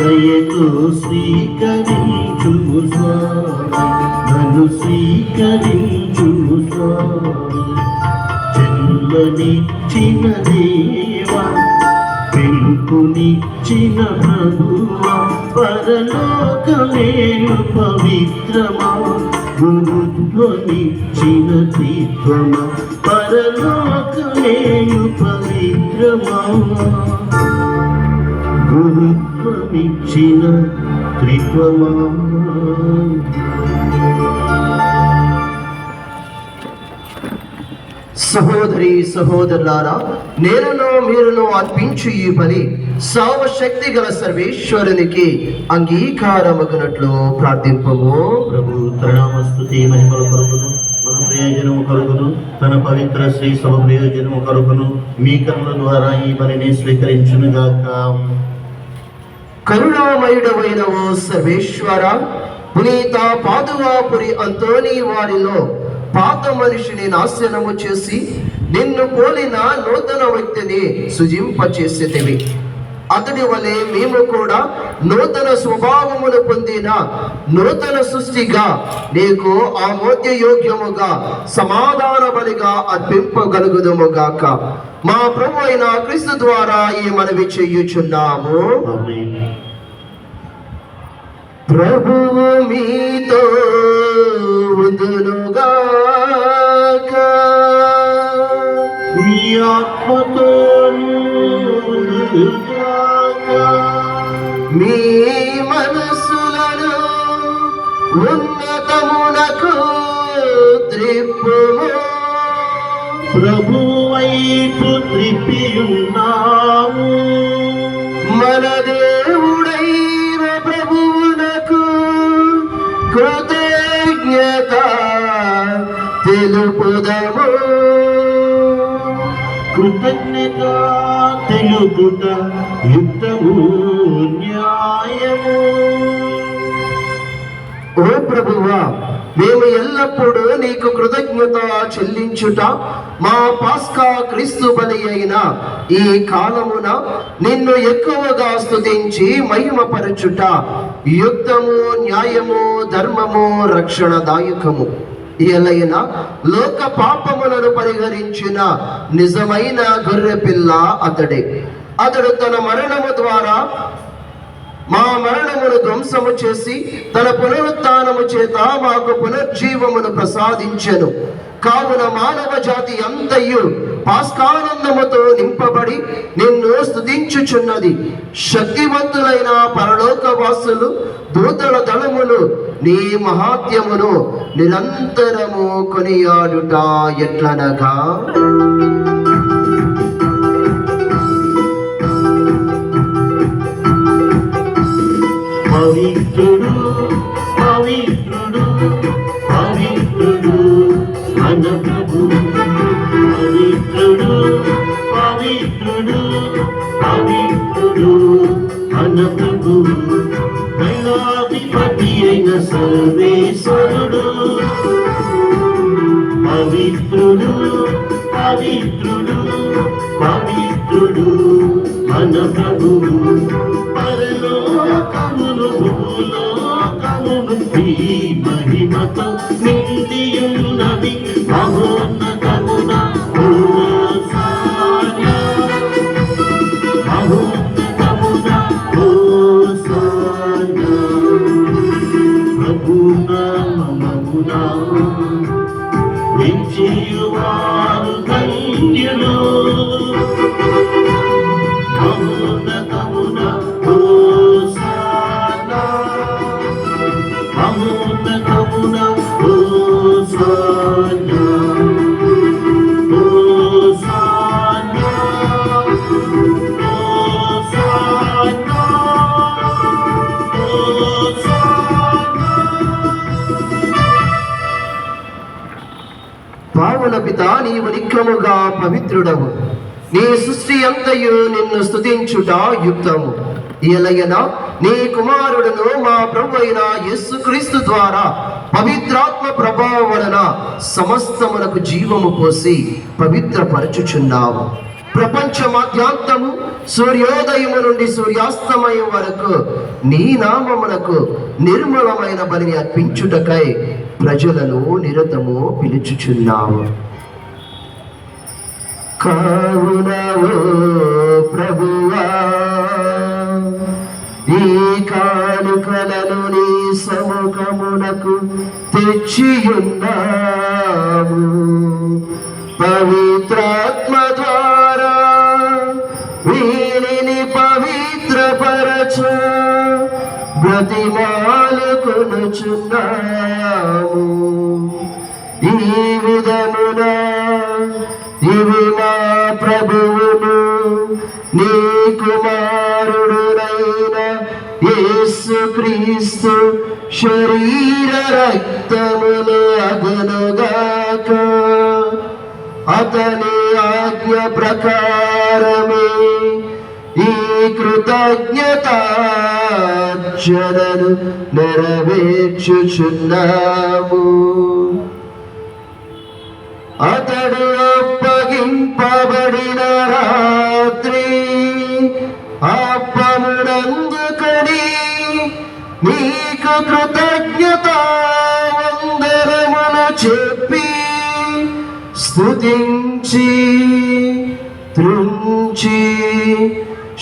దయతో స్వీకరించు స్వామి. నన్ను స్వీకరించు స్వామి. జన్మనిచ్చిన దేవా పెంపునిచ్చిన ప్రభువా పరలోకమేను పవిత్రమా. గురుత్వమిచ్చిన తీర్థమా పరలోకమేను పవిత్రమా. గురుత్వమిచ్చిన త్రిత్వమా? సహోదరి సహోదరులారా నేనును మీరును అర్పించు ఈ బలి సర్వశక్తి గల సర్వేశ్వరునికి అంగీకారమగినట్లు ప్రార్థింపము. ప్రభు తరణామస్తుతి మహిమల కొరకును మన ప్రయోజనము కొరకును తన పవిత్ర శ్రీ సభ ప్రయోజనము కొరకును మీ కర్మల ద్వారా ఈ బలిని స్వీకరించునుగాక. గాక కరుణామయుడమైన ఓ సర్వేశ్వర పునీత పాదువాపురి అంతోని వారిలో పాత మనిషిని నాశనము చేసి నిన్ను పోలిన నూతన వ్యక్తిని సుజింపచేసేటివి. అతడి వలె మేము కూడా నూతన స్వభావమును పొందిన నూతన సృష్టిగా నీకు ఆమోద్య యోగ్యముగా సమాధాన బలిగా అర్పింపగలుగుదముగాక మా ప్రభు అయిన క్రీస్తు ద్వారా ఈ మనవి చెయ్యుచున్నాము. ప్రభువు మీతో ఉందునుగాక మీ ఉండుగాక. మీ మనస్సులను ఉన్నతమునకు త్రిప్పుము. ప్రభు వైపు త్రిప్పియున్నాము మన దేవుడైన ప్రభువునకు కృతజ్ఞత తెలుపుదము. కృతజ్ఞత తెలుపుట యుక్తము న్యాయము. ఓ ప్రభువా మేము ఎల్లప్పుడూ నీకు కృతజ్ఞత చెల్లించుట మా పాస్కా క్రీస్తు బలి అయిన ఈ కాలమున నిన్ను ఎక్కువగా స్తుతించి మహిమపరచుట యుద్ధము న్యాయము ధర్మము రక్షణదాయకము. ఎలైన లోక పాపములను పరిహరించిన నిజమైన గొర్రె పిల్ల అతడే. అతడు తన మరణము ద్వారా మా మరణమును ధ్వంసము చేసి తన పునరుత్నము చేత మాకు పునర్జీవమును ప్రసాదించెను. కావున మానవ జాతి అంతయు పాస్కానందముతో నింపబడి నిన్ను స్థుతించుచున్నది శక్తివంతులైన పరలోకవాసులు దూతల దళములు నీ మహాత్యమును నిరంతరము కొనియాడుట ఎట్లనగా? పవిత్రుడు పవిత్రుడు పవిత్రుడు మన ప్రభు పవిత్రుడు పవిత్రుడు పవిత్రుడు మన ప్రభు దైవాధిపతి అయిన సర్వేశ్వరుడు. పవిత్రుడు పవిత్రుడు పవిత్రుడు మన ప్రభువు. పరలోకమును భూలో నిత్యముగా పవిత్రుడవు. నీ సృష్టి అంతయు నిన్ను స్తుతించుట యుక్తము. ఎలయన నీ కుమారుడును మా ప్రభు అయిన యేసుక్రీస్తు ద్వారా పవిత్రాత్మ ప్రభావం వలన సమస్తమునకు జీవము పోసి పవిత్రపరచుచున్నావు. ప్రపంచ మధ్యాంతము సూర్యోదయము నుండి సూర్యాస్తమయం వరకు నీ నామమునకు నిర్మలమైన బలిని అర్పించుటకై ప్రజలను నిరతము పిలుచుచున్నావు. కావునవో ప్రభువా ఈ కానుకలను నీ సముఖమునకు తెచ్చియున్నాము. పవిత్రాత్మ ద్వారా వీరిని పవిత్రపరచ బ్రతిమాలుకొనుచున్నాము ఈ విధమున ఇవి ప్రభువును నీ కుమారుడునైన యేసు క్రీస్తు శరీర రక్తములు అగనుగాక. అతని ఆజ్ఞ ప్రకారమే ఈ కృతజ్ఞతార్చనను నెరవేర్చుచున్నాము. అతడు అప్పగింపబడిన రాత్రి అప్పమునందుకని నీకు కృతజ్ఞత వందరమున చెప్పి స్థుతించి త్రుంచి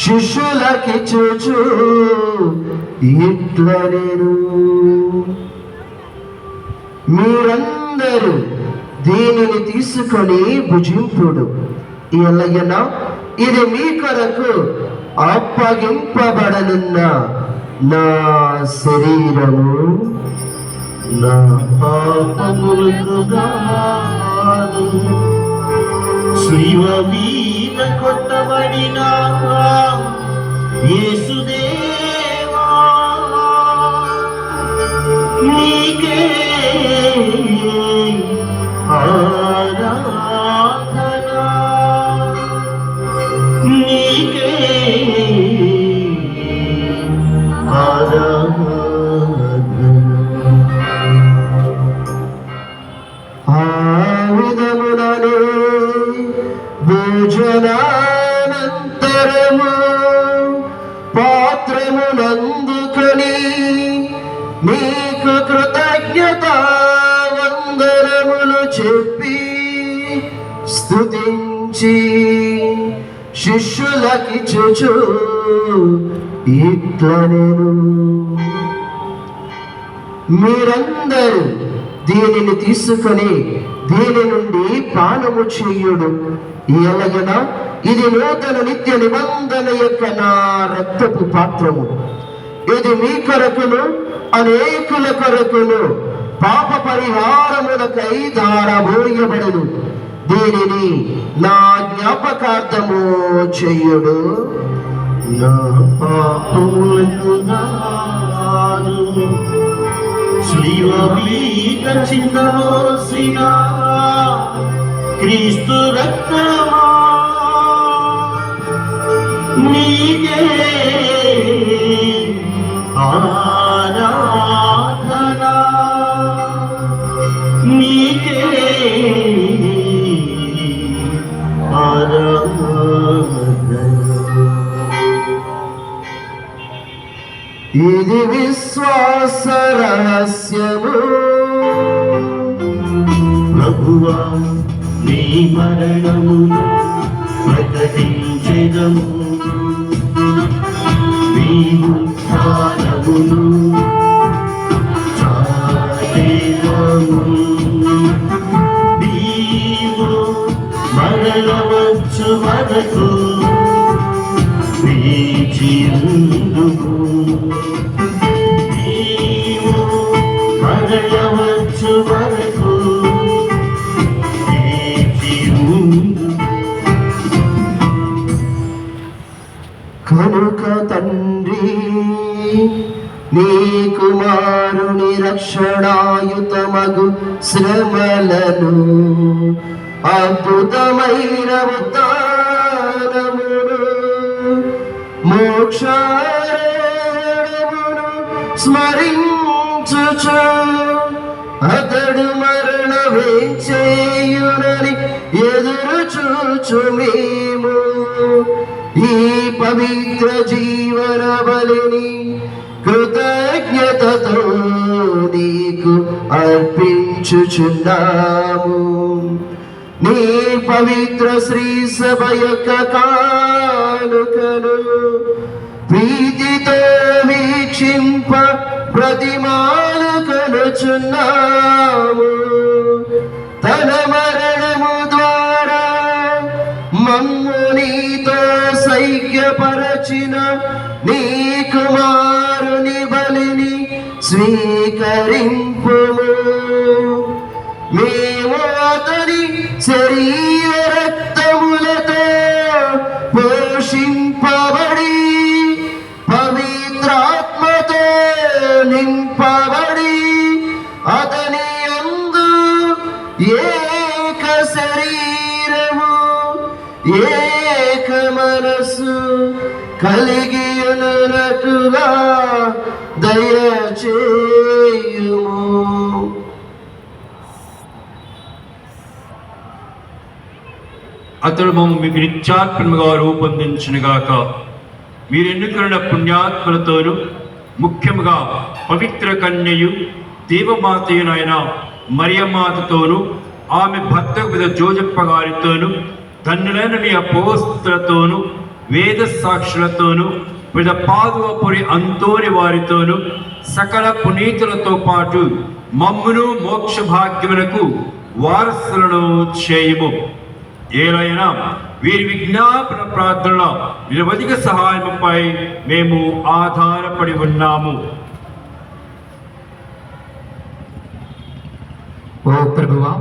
శిష్యులకి చూచు ఇట్ల నేను మీరందరూ దీనిని తీసుకొని భుజింపుడు. ఎలాగైనా ఇది మీ కొరకు అప్పగింపబడనున్న నా శరీరము. నా పాపములకు శివ మీద కొట్టబడిన యేసుదేవా. నీకే శిష్యులకి చూచు. ఇట్లా నేను. మీరందరూ దీనిని తీసుకొని దీని నుండి పానము చేయుడు. ఎలాగన ఇది నూతన నిత్య నిబంధన యొక్క నా రక్తపు పాత్రము. ఇది మీ కొరకును అనేకుల కొరకును పాప పరిహారములకై దారబోయబడను దీనిని నా జ్ఞాపకార్థము చెయ్యుడు నా పాపములకు గాను శివ మీద చిందమోసిన క్రీస్తు రక్తమా? నీకే ఆ ఇది విశ్వాస రహస్యము. ప్రభువా నీ మరణము ప్రకటించెదము. నీవు ఉత్థానమును చాటెదము. నీవు మరలవచ్చు వరకు వేచియుందుము నీ కుమారుని రక్షణాయుతమగు శ్రమలను అద్భుతమైన ఉత్తానమును మోక్షమును స్మరించుచు. అతడు మరణ వేచేయునని ఎదురు చూచు మేము. ఈ పవిత్ర జీవన బలిని కృతజ్ఞతతో నీకు అర్పించుచున్నాము. నీ పవిత్ర శ్రీ సభ యొక్క కానుకను ప్రీతితో వీక్షింప ప్రతిమాలు కనుచున్నాము తన మరణము ద్వారా మమ్ము నీతో సైక్యపరచిన నీ కుమార్ స్వీకరింపు మేము అతని శరీర రక్తములతో పోషింపబడి పవిత్రాత్మతో నింపబడి అతని అందు ఏక శరీరము ఏక మనసు కలిగి ఉన్నట్టుగా దయచేయుము అతడు మమ్మ మీకు నిత్యాత్మగా రూపొందించునుగాక. మీరు ఎన్నుకున్న పుణ్యాత్మలతోనూ ముఖ్యంగా పవిత్ర కన్యయు దేవమాతయునైన మరియమాతతోనూ ఆమె భర్త విధ జోజప్ప గారితోనూ ధన్యులైన మీ అపోస్తులతోనూ వేద సాక్షులతోనూ వివిధ పాదువపురి అంతోని వారితోనూ సకల పునీతులతో పాటు మమ్మును మోక్ష భాగ్యములకు వారసులను చేయము. ఏలైనా వీరి విజ్ఞాపన ప్రార్థనల నిరవధిక సహాయముపై మేము ఆధారపడి ఉన్నాము. ఓ ప్రభువా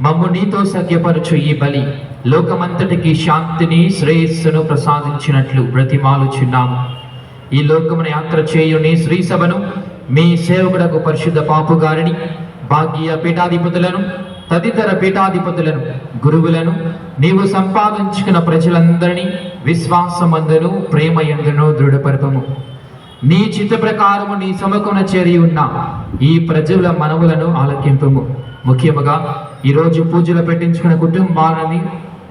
మమ్ము నీతో సఖ్యపరచు ఈ బలి లోకమంతటికి శాంతిని శ్రేయస్సును ప్రసాదించినట్లు బ్రతిమాలుచున్నాము ఈ లోకమున యాత్ర చేయుని శ్రీ సభను మీ సేవకుడకు పరిశుద్ధ పాపు గారిని భాగ్య పీఠాధిపతులను తదితర పీఠాధిపతులను గురువులను నీవు సంపాదించుకున్న ప్రజలందరినీ విశ్వాసమందును ప్రేమయందును దృఢపరపము. నీ చిత్త ప్రకారము నీ సమకున చేరి ఉన్న ఈ ప్రజల మనవులను ఆలకింపము. ముఖ్యముగా ఈరోజు పూజలు పెట్టించుకున్న కుటుంబాలని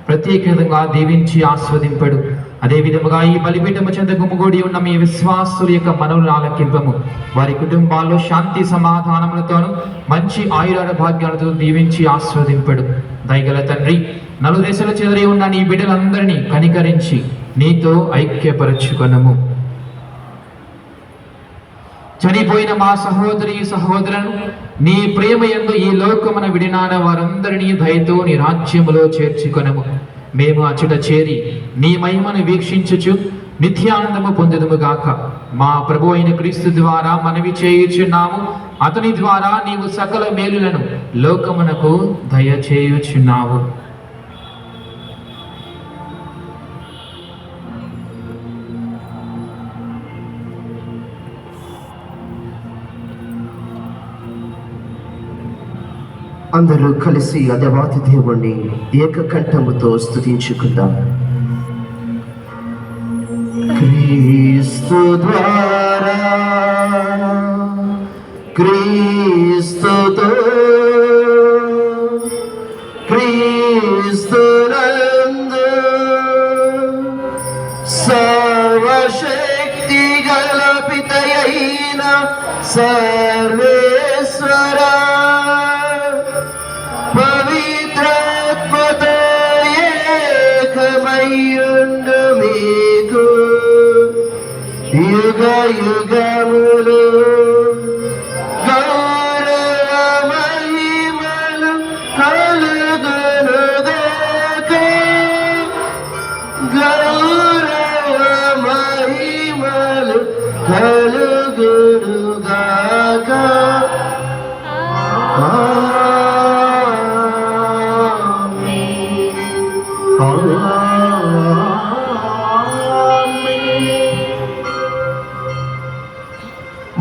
ప్రత్యేకంగా దీవించి ఆస్వాదింపడు. అదే విధముగా ఈ బలిపీఠము చెంద గుమ్మగూడి ఉన్న మీ విశ్వాసుల యొక్క మనవులను ఆలకింపము. వారి కుటుంబాల్లో శాంతి సమాధానములతోనూ మంచి ఆయురాల భాగ్యాలతో దీవించి ఆస్వాదింపడు. దయగల తండ్రి నలుదేశాల చెదరి ఉన్న నీ బిడ్డలందరినీ కనికరించి నీతో ఐక్యపరచుకొనము. చనిపోయిన మా సహోదరి సహోదరులను నీ ప్రేమ యందు ఈ లోకమున విడినాన వారందరినీ దయతో నీ రాజ్యములో చేర్చుకొనము. మేము అచుట చేరి నీ మహిమను వీక్షించుచు నిత్యానందము పొందుదుము గాక. మా ప్రభు అయిన క్రీస్తు ద్వారా మనవి చేయుచున్నాము. అతని ద్వారా నీవు సకల మేలులను లోకమునకు దయచేయుచున్నావు. అందరూ కలిసి అదవాతి దేవుణ్ణి ఏకకంఠముతో స్థుతించుకుందాం క్రీస్తు ద్వారా క్రీస్తుతో క్రీస్తునందు సర్వశక్తి గల పితయైన సర్వేశ్వర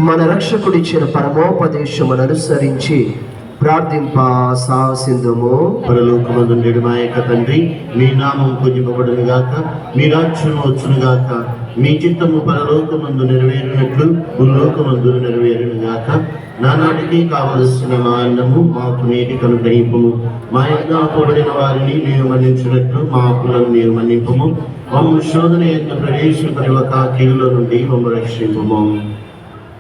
మన రక్షకుడిచ్చిన పరమోపదేశమును అనుసరించి ప్రార్థింప సాహసిందము పరలోకమందు మా యొక్క తండ్రి మీ నామం పూజింపబడును గాక మీ రాజ్యం వచ్చును గాక మీ చిత్తము పరలోకమందు నెరవేరినట్లు భూలోకమందు నెరవేరును గాక నానాటికి కావలసిన మా అన్నము మాకు నేటి కనుగ్రహింపము మా యొక్క కూడిన వారిని నీవు మన్నించినట్లు మా అప్పులను నీవు మన్నింపము. మమ్మ శోధన యొక్క ప్రవేశపరి ఒక కీడులో నుండి మమ్మ రక్షింపము.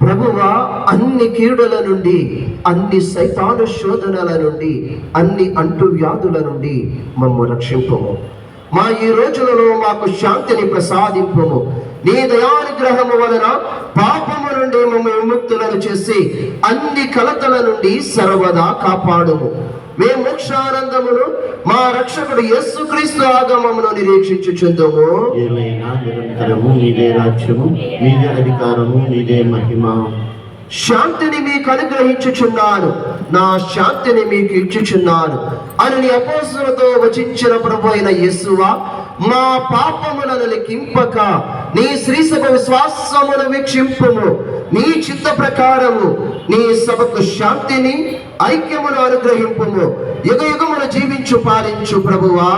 ప్రభువా అన్ని కీడుల నుండి అన్ని సైతాను శోధనల నుండి అన్ని అంటు వ్యాధుల నుండి మమ్ము రక్షింపము. మా ఈ రోజులలో మాకు శాంతిని ప్రసాదింపము. నీ దయానుగ్రహము వలన పాపము నుండి మమ్మ విముక్తులను చేసి అన్ని కలతల నుండి సర్వదా కాపాడుము. మే మోక్షానందమును మా రక్షకుడు యేసుక్రీస్తు ఆగమమును నిరీక్షించుచుందుము. ఏలైనా నిరంతరము మీదే రాజ్యము మీదే అధికారము మీదే మహిమ. శాంతిని మీకు అనుగ్రహించుచున్నాను. నా శాంతిని మీకు ఇచ్చుచున్నాను. అని అపోసులతో వచించిన ప్రభు అయిన యేసువా మా పాపములను లెక్కింపక నీ శ్రీసభ విశ్వాసమును వీక్షింపుము. నీ చిత్త ప్రకారము నీ సభకు శాంతిని ఐక్యమును అనుగ్రహింపుము. యుగ యుగమును జీవించు పాలించు ప్రభువా.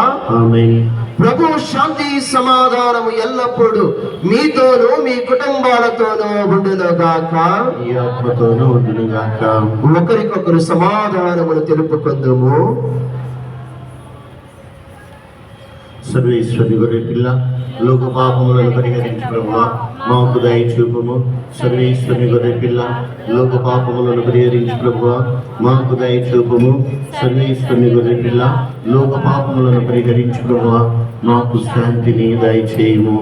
ప్రభు శాంతి సమాధానము ఎల్లప్పుడూ మీతోనూ మీ కుటుంబాలతోనూ ఉండునుగాక ఒకరికొకరు సమాధానమును తెలుపుకుందుము. సర్వేశ్వరి గొర్రె పిల్ల లోక పాపములను పరిహరించు ప్రభా మాకు దయ చూపము సర్వేశ్వరి గొర్రె పిల్ల లోక పాపములను పరిహరించు ప్రభువా మాకు దయ చూపము సర్వేశ్వరి గొర్రె పిల్ల లోక పాపములను పరిహరించు ప్రభువా మాకు శాంతిని దయచేయము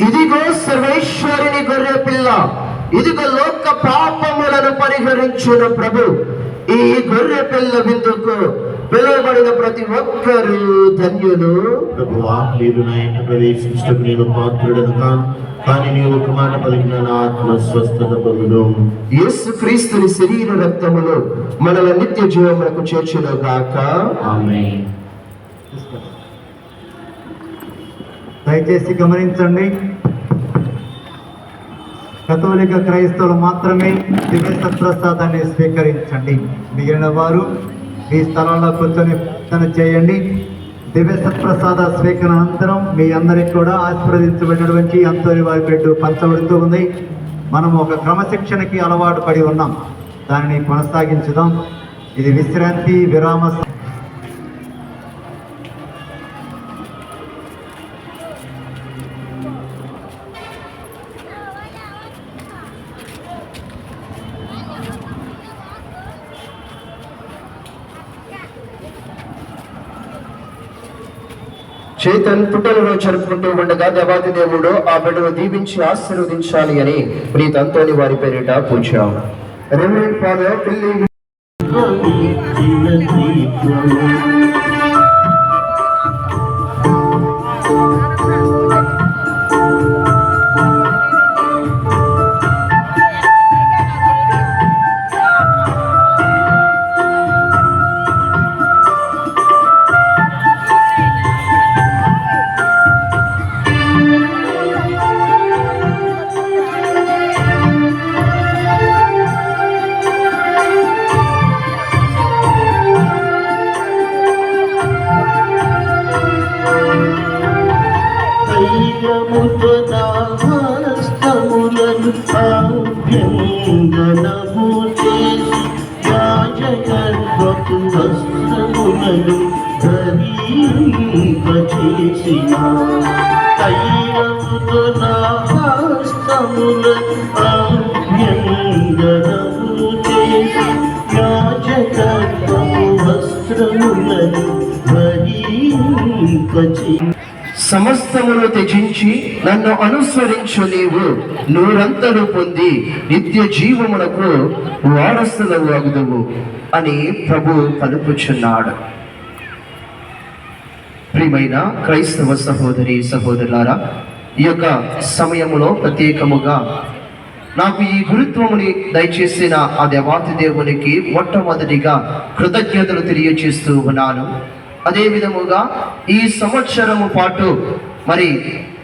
ఇదిగో సర్వేశ్వరుని గొర్రె పిల్ల ఇదిగో లోక పరిహరించున ప్రభు. ఈ గొర్రె పిల్ల విందుకు పిలువబడిన ప్రతి ఒక్కరూ ధన్యులు. ప్రభువా మీరు నా ఇంట ప్రవేశించటకు నేను పాత్రుడను కాను నీవు ఒక మాట పలికిన నా ఆత్మ స్వస్థత పొందును. యేసు క్రీస్తుని శరీర రక్తములు మనల నిత్య జీవములకు చేర్చును గాక. ఆమేన్. దయచేసి గమనించండి కథోలిక క్రైస్తవులు మాత్రమే దివ్య సత్ప్రసాదాన్ని స్వీకరించండి. మిగిలిన వారు మీ స్థలాల్లో కూర్చొని ప్రార్థన చేయండి. దివ్య సత్ప్రసాద స్వీకరణ అనంతరం మీ అందరికి కూడా ఆశీర్వదించబడినటువంటి అంతోని వారి పెట్టు పంచబడుతూ ఉంది. మనం ఒక క్రమశిక్షణకి అలవాటు పడి ఉన్నాం. దానిని కొనసాగించుదాం. ఇది విశ్రాంతి విరామ చేతన్ పుట్టలను జరుపుకుంటూ ఉండగా దేవాది దేవుడు ఆ బిడ్డను దీవించి ఆశీర్వదించాలి అని ప్రీతంతోని వారి పేరిట పూచాం రెవరెండ్ ఫాదర్ పిల్లి. ధరింపచేసిన సమస్తమును త్యజించి నన్ను అనుసరించు నీవు. నూరంతలు పొంది నిత్య జీవమునకు వారసులవు అగుదువు అని ప్రభు పలుకుచున్నాడు ప్రియమైన క్రైస్తవ సహోదరి సహోదరులారా ఈ యొక్క సమయములో ప్రత్యేకముగా నాకు ఈ గురుత్వముని దయచేసిన ఆ దేవాతి దేవునికి మొట్టమొదటిగా కృతజ్ఞతలు తెలియచేస్తూ ఉన్నాను. అదే విధముగా ఈ సంవత్సరము పాటు మరి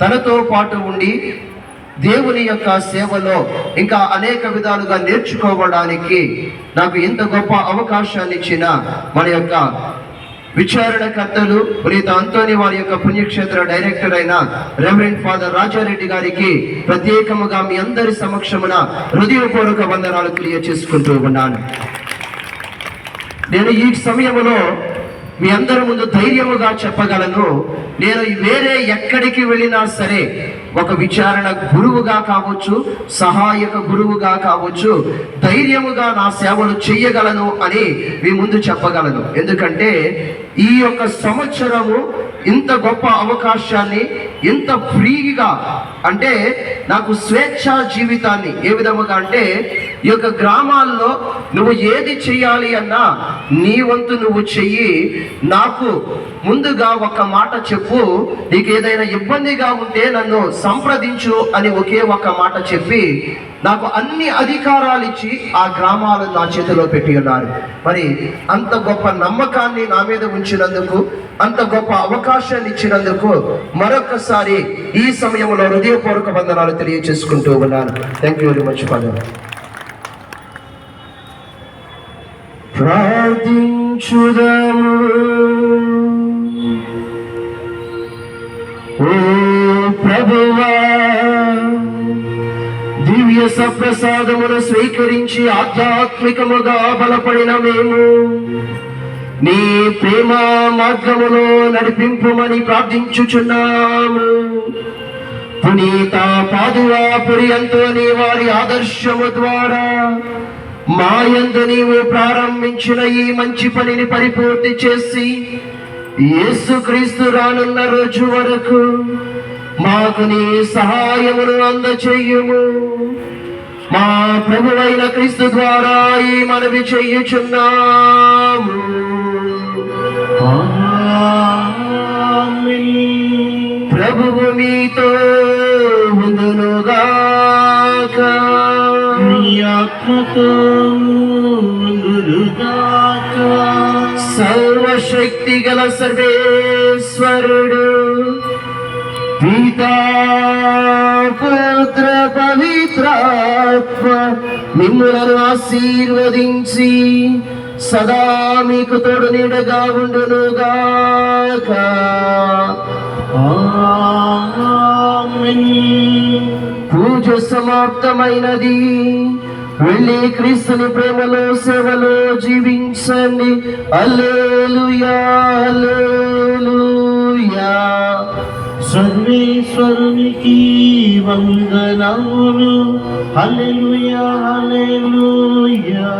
తనతో పాటు ఉండి దేవుని యొక్క సేవలో ఇంకా అనేక విధాలుగా నేర్చుకోవడానికి నాకు ఇంత గొప్ప అవకాశాన్ని ఇచ్చిన మన యొక్క విచారణకర్తలు ప్రీత అంతోని వారి యొక్క పుణ్యక్షేత్ర డైరెక్టర్ అయిన రెవరెంట్ ఫాదర్ రాజారెడ్డి గారికి ప్రత్యేకముగా మీ అందరి సమక్షమున హృదయపూర్వక వందనాలు తెలియచేసుకుంటూ ఉన్నాను. నేను ఈ సమయంలో మీ అందరి ముందు ధైర్యముగా చెప్పగలను. నేను వేరే ఎక్కడికి వెళ్ళినా సరే ఒక విచారణ గురువుగా కావచ్చు సహాయక గురువుగా కావచ్చు ధైర్యముగా నా సేవలు చెయ్యగలను అని మీ ముందు చెప్పగలను. ఎందుకంటే ఈ యొక్క సంవత్సరము ఇంత గొప్ప అవకాశాన్ని ఇంత ఫ్రీగా అంటే నాకు స్వేచ్ఛ జీవితాన్ని ఏ విధముగా అంటే ఈ యొక్క గ్రామాల్లో నువ్వు ఏది చెయ్యాలి అన్నా నీ వంతు నువ్వు చెయ్యి. నాకు ముందుగా ఒక మాట చెప్పు. నీకు ఏదైనా ఇబ్బందిగా ఉంటే నన్ను సంప్రదించు అని ఒకే ఒక మాట చెప్పి నాకు అన్ని అధికారాలు ఇచ్చి ఆ గ్రామాలు నా చేతిలో పెట్టి ఉన్నారు. మరి అంత గొప్ప నమ్మకాన్ని నా మీద ఉంచినందుకు అంత గొప్ప అవకాశాన్ని ఇచ్చినందుకు మరొకసారి ఈ సమయంలో హృదయపూర్వక వందనాలు తెలియజేసుకుంటూ ఉన్నాను. Thank you very much father ప్రార్థించుదము. ప్రభువా రసప్రసాదమును స్వీకరించి ఆధ్యాత్మికముగా బలపడిన మేము. నీ ప్రేమ మార్గములో నడిపింపుమని ప్రార్థించుచున్నాము. పునీత పాదువా పురి నీ వారి ఆదర్శము ద్వారా మాయందు నీవు ప్రారంభించిన ఈ మంచి పనిని పరిపూర్తి చేసి యేసుక్రీస్తు రానున్న రోజు వరకు మాకు నీ సహాయమును అందచేయుము. మా ప్రభువైన క్రీస్తు ద్వారా ఈ మనవి చెయ్యుచున్నాము ప్రభువు మీతో ఉందునుగాక ఆత్మతో ఉండుగాక. సర్వశక్తి గల సర్వేశ్వరుడు. పితా పుత్ర పవిత్రాత్మ మిమ్ములను ఆశీర్వదించి సదా మీకు తోడు నీడగా ఉండునుగాక. పూజ సమాప్తమైనది. వెళ్ళి క్రీస్తుని ప్రేమలో సేవలో జీవించండి. అల్లేలుయా అల్లేలుయా సర్వేశ్వరునికి వందనములు హల్లెలూయా హల్లెలూయా.